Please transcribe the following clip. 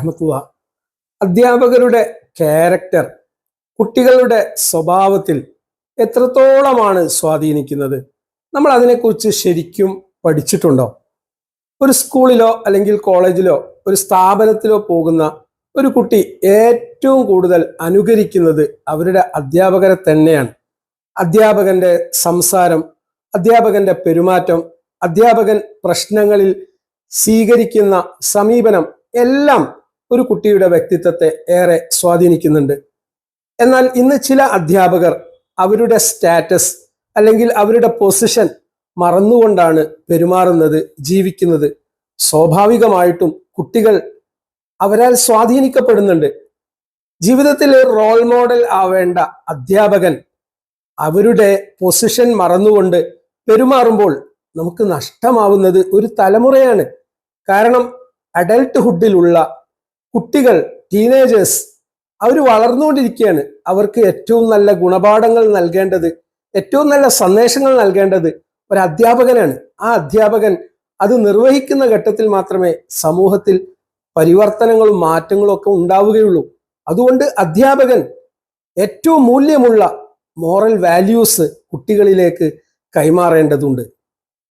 റഹ്മത്തുള്ള അധ്യാപകരുടെ ക്യാരക്ടർ കുട്ടികളുടെ സ്വഭാവത്തിൽ എത്രത്തോളമാണ് സ്വാധീനിക്കുന്നത്? നമ്മൾ അതിനെക്കുറിച്ച് ശരിക്കും പഠിച്ചിട്ടുണ്ടോ? ഒരു സ്കൂളിലോ അല്ലെങ്കിൽ കോളേജിലോ ഒരു സ്ഥാപനത്തിലോ പോകുന്ന ഒരു കുട്ടി ഏറ്റവും കൂടുതൽ അനുകരിക്കുന്നത് അവരുടെ അധ്യാപകരെ തന്നെയാണ്. അധ്യാപകന്റെ സംസാരം അധ്യാപകന്റെ പെരുമാറ്റം അധ്യാപകൻ പ്രശ്നങ്ങളിൽ സ്വീകരിക്കുന്ന സമീപനം എല്ലാം ഒരു കുട്ടിയുടെ വ്യക്തിത്വത്തെ ഏറെ സ്വാധീനിക്കുന്നുണ്ട്. എന്നാൽ ഇന്ന് ചില അധ്യാപകർ അവരുടെ സ്റ്റാറ്റസ് അല്ലെങ്കിൽ അവരുടെ പൊസിഷൻ മറന്നുകൊണ്ടാണ് പെരുമാറുന്നത് ജീവിക്കുന്നത്. സ്വാഭാവികമായിട്ടും കുട്ടികൾ അവരാൽ സ്വാധീനിക്കപ്പെടുന്നുണ്ട്. ജീവിതത്തിൽ റോൾ മോഡൽ ആവേണ്ട അധ്യാപകൻ അവരുടെ പൊസിഷൻ മറന്നുകൊണ്ട് പെരുമാറുമ്പോൾ നമുക്ക് നഷ്ടമാവുന്നത് ഒരു തലമുറയാണ്. കാരണം അഡൽട്ട്ഹുഡിലുള്ള കുട്ടികൾ ടീനേജേഴ്സ് അവർ വളർന്നുകൊണ്ടിരിക്കുകയാണ് അവർക്ക് ഏറ്റവും നല്ല ഗുണപാഠങ്ങൾ നൽകേണ്ടത് ഏറ്റവും നല്ല സന്ദേശങ്ങൾ നൽകേണ്ടത് ഒരു അധ്യാപകനാണ്. ആ അധ്യാപകൻ അത് നിർവഹിക്കുന്ന ഘട്ടത്തിൽ മാത്രമേ സമൂഹത്തിൽ പരിവർത്തനങ്ങളും മാറ്റങ്ങളും ഒക്കെ ഉണ്ടാവുകയുള്ളൂ. അതുകൊണ്ട് അധ്യാപകൻ ഏറ്റവും മൂല്യമുള്ള മോറൽ വാല്യൂസ് കുട്ടികളിലേക്ക് കൈമാറേണ്ടതുണ്ട്.